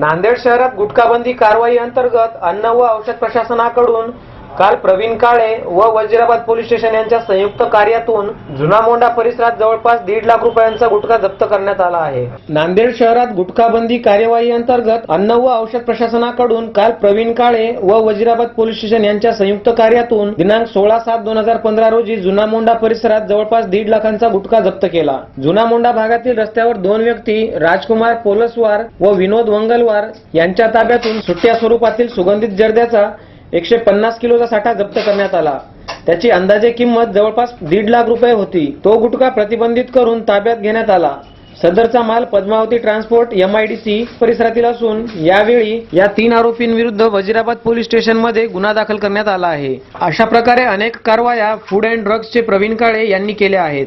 नांदेड शहरात गुटखाबंदी कारवाई अंतर्गत अन्न व औषध प्रशासनाकडून काल प्रवीण काळे व वजिराबाद पोलीस स्टेशन यांच्या संयुक्त कार्यातून जुना मोंडा परिसरात जवळपास दीड लाख रुपयांचा गुटखा जप्त करण्यात आला आहे. नांदेड शहरात गुटखाबंदी कार्यवाही अंतर्गत अन्न व औषध प्रशासनाकडून काल प्रवीण काळे व वजिराबाद पोलीस स्टेशन यांच्या संयुक्त कार्यातून दिनांक सोळा सात दोन हजार पंधरा रोजी जुना मोंडा परिसरात जवळपास दीड लाखांचा गुटखा जप्त केला. जुना मोंडा भागातील रस्त्यावर दोन व्यक्ती राजकुमार पोलसवार व विनोद वंगलवार यांच्या ताब्यातून सुट्ट्या स्वरूपातील सुगंधित जर्द्याचा एकशे पन्नास किलोचा साठा जप्त करण्यात आला. त्याची अंदाजे किंमत जवळपास दीड लाख रुपये होती. तो गुटखा प्रतिबंधित करून ताब्यात घेण्यात आला. सदरचा माल पद्मावती ट्रान्सपोर्ट एमआयडीसी परिसरातील असून यावेळी या तीन आरोपींविरुद्ध वजिराबाद पोलीस स्टेशनमध्ये गुन्हा दाखल करण्यात आला आहे. अशा प्रकारे अनेक कारवाया फूड अँड ड्रग्सचे प्रवीण काळे यांनी केल्या आहेत.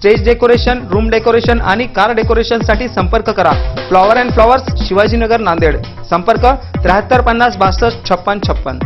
स्टेज डेकोरेशन रूम डेकोरेशन आणि कार डेकोरेशनसाठी संपर्क करा. Flower and flowers Shivajinagar Nanded. संपर्क त्र्याहत्तर पन्नास बासष्ट छप्पन छप्पन.